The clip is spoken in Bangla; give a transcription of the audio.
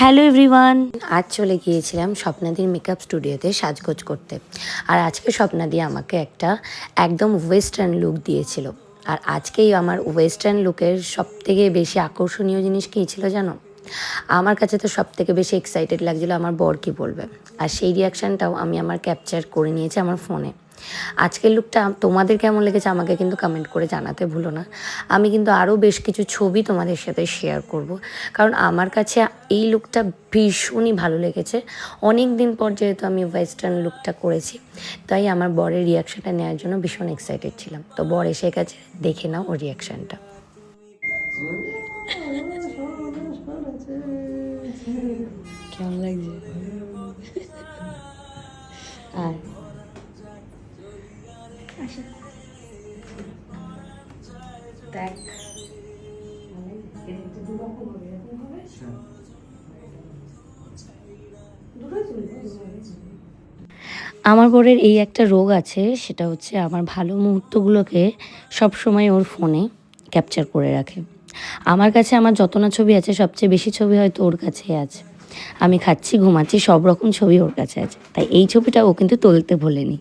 হ্যালো এভরিওয়ান আজ চলে গিয়েছিলাম স্বপ্নাদির মেকআপ স্টুডিওতে সাজগোজ করতে। আর আজকে স্বপ্নাদি আমাকে একটা একদম ওয়েস্টার্ন লুক দিয়েছিল। আর আজকেই আমার ওয়েস্টার্ন লুকের সব থেকে বেশি আকর্ষণীয় জিনিস কী ছিল জানো? আমার কাছে তো সব থেকে বেশি এক্সাইটেড লাগছিল আমার বর কী বলবে। আর সেই রিয়াকশানটাও আমি আমার ক্যাপচার করে নিয়েছি আমার ফোনে আজকের লুকটা তোমাদের কেমন লেগেছে আমাকে কিন্তু কমেন্ট করে জানাতে ভুলো না। আমি কিন্তু আরও বেশ কিছু ছবি তোমাদের সাথে শেয়ার করব। কারণ আমার কাছে এই লুকটা ভীষণই ভালো লেগেছে। অনেক দিন পর যেহেতু আমি ওয়েস্টার্ন লুকটা করেছি তাই আমার বরের রিয়াকশানটা নেওয়ার জন্য ভীষণ এক্সাইটেড ছিলাম। তো বর এসে গেছে দেখে নাও ওর রিয়াকশানটা কেমন লাগছে? আর আমার বরের এই একটা রোগ আছে, সেটা হচ্ছে আমার ভালো মুহূর্তগুলোকে সবসময় ওর ফোনে ক্যাপচার করে রাখে। আমার কাছে আমার যত না ছবি আছে, সবচেয়ে বেশি ছবি হয়তো ওর কাছে আছে। আমি খাচ্ছি, ঘুমাচ্ছি, সব রকম ছবি ওর কাছে আছে। তাই এই ছবিটা ও কিন্তু তুলতে ভোলেনি।